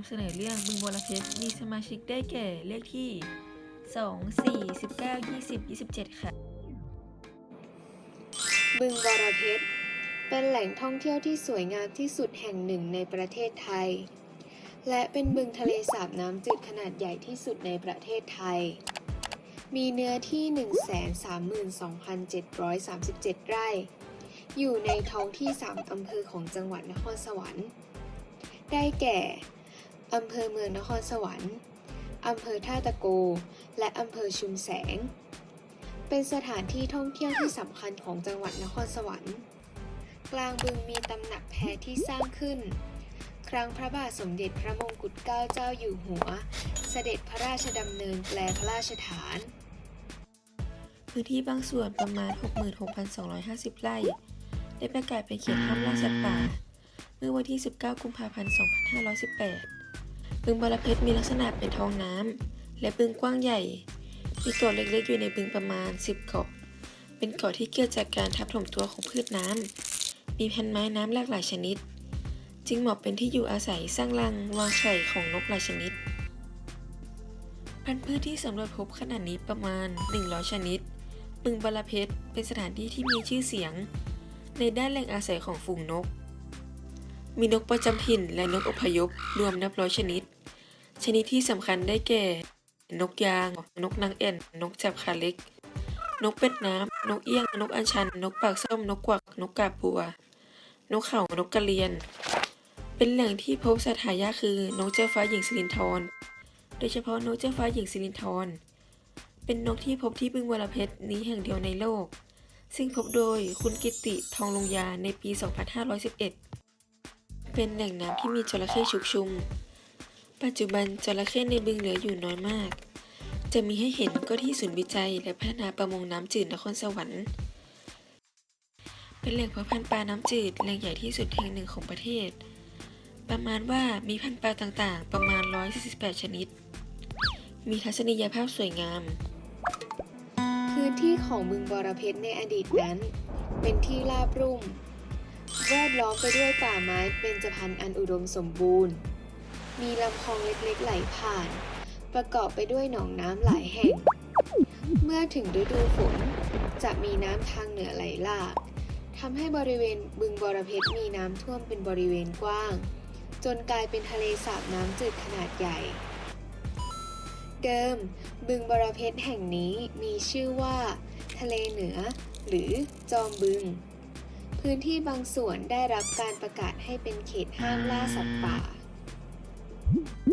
ำเสนอเรื่องบึงบรเพชรมีสมาชิกได้แก่เลขที่ 2 4 19 20 27 ค่ะ บึงบรเพชรเป็นแหล่งท่องเที่ยวที่สวยงามที่สุดแห่งหนึ่งในประเทศไทย และเป็นบึงทะเลสาบน้ำจืดขนาดใหญ่ที่สุดในประเทศไทย มีเนื้อที่ 132,737 ไร่ อยู่ในท้องที่ 3 อำเภอของจังหวัดนครสวรรค์ ได้แก่ อำเภอเมืองนครสวรรค์ อำเภอท่าตะโก และอำเภอชุมแสง เป็นสถานที่ท่องเที่ยวที่สำคัญของจังหวัดนครสวรรค์ กลางบึงมีตำหนักแพที่สร้างขึ้น ครั้งพระบาทสมเด็จพระมงกุฎเกล้าเจ้าอยู่หัว เสด็จพระราชดำเนินแปลพระราชฐาน พื้นที่บางส่วนประมาณ 66,250 ไร่ ได้ประกาศเป็นเขตห้ามล่าสัตว์ป่า เมื่อวันที่ 19 กุมภาพันธ์ 2518 บึงบรเพชรมีลักษณะเป็นท้องน้ำและบึงกว้างใหญ่ มีเกาะเล็กๆ อยู่ในบึงประมาณ 10 เกาะ เป็นเกาะที่เกิดจากการทับถมตัวของพืชน้ำ มีพันไม้น้ำหลากหลายชนิด จึงเหมาะเป็นที่อยู่อาศัยสร้างรังวางไข่ของนกหลายชนิด พันธุ์พืชที่สำรวจพบขนาดนี้ประมาณ 100 ชนิด บึงบรเพชรเป็นสถานที่ที่มีชื่อเสียง ในด้านแหล่งอาศัยของฝูงนกมีนกประจำถิ่นและนกอพยพรวมนับร้อยชนิด ชนิดที่สำคัญได้แก่ นกยาง นกนางแอ่น นกจับขาเล็ก นกเป็ดน้ำ นกเอี้ยง นกอัญชัน นกปากส้ม นกกวัก นกกาบบัว นกเขานกกระเรียน เป็นแหล่งที่พบสัตว์หายากคือนกเจ้าฟ้าหญิงสิรินธร โดยเฉพาะนกเจ้าฟ้าหญิงสิรินธร เป็นนกที่พบที่บึงวรเพชรนี้แห่งเดียวในโลก ซึ่งพบโดยคุณกิตติทองลงยาในปี 2511 เป็นแหล่งน้ำที่มีจระเข้ชุกชุม ปัจจุบันจระเข้ในบึงเหลืออยู่น้อยมาก จะมีให้เห็นก็ที่ศูนย์วิจัย และพัฒนาประมงน้ำจืดนครสวรรค์ เป็นแหล่งเพาะพันธุ์ปลาน้ำจืดแหล่งใหญ่ที่สุดแห่งหนึ่งของประเทศ ประมาณว่ามีพันธุ์ปลาต่างๆ ประมาณ 148 ชนิด มีทัศนียภาพสวยงาม พื้นที่ของบึงบรเพชรในอดีตนั้น เป็นที่ราบรุ่ม แวดล้อมไปด้วยป่าไม้เป็นจพรรณอันอุดมสมบูรณ์ มีลำคลองเล็กๆไหลผ่าน ประกอบไปด้วยหนองน้ำหลายแห่ง เมื่อถึงฤดูฝนจะมีน้ำทางเหนือไหลหลากทำให้บริเวณบึงบรเพชรมีน้ำท่วมเป็นบริเวณกว้าง จนกลายเป็นทะเลสาบน้ำจืดขนาดใหญ่ เดิม บึงบรเพชรแห่งนี้มีชื่อว่า ทะเลเหนือ หรือจอมบึง พื้นที่บางส่วนได้รับการประกาศให้เป็นเขตห้ามล่าสัตว์ป่า Mm-hmm.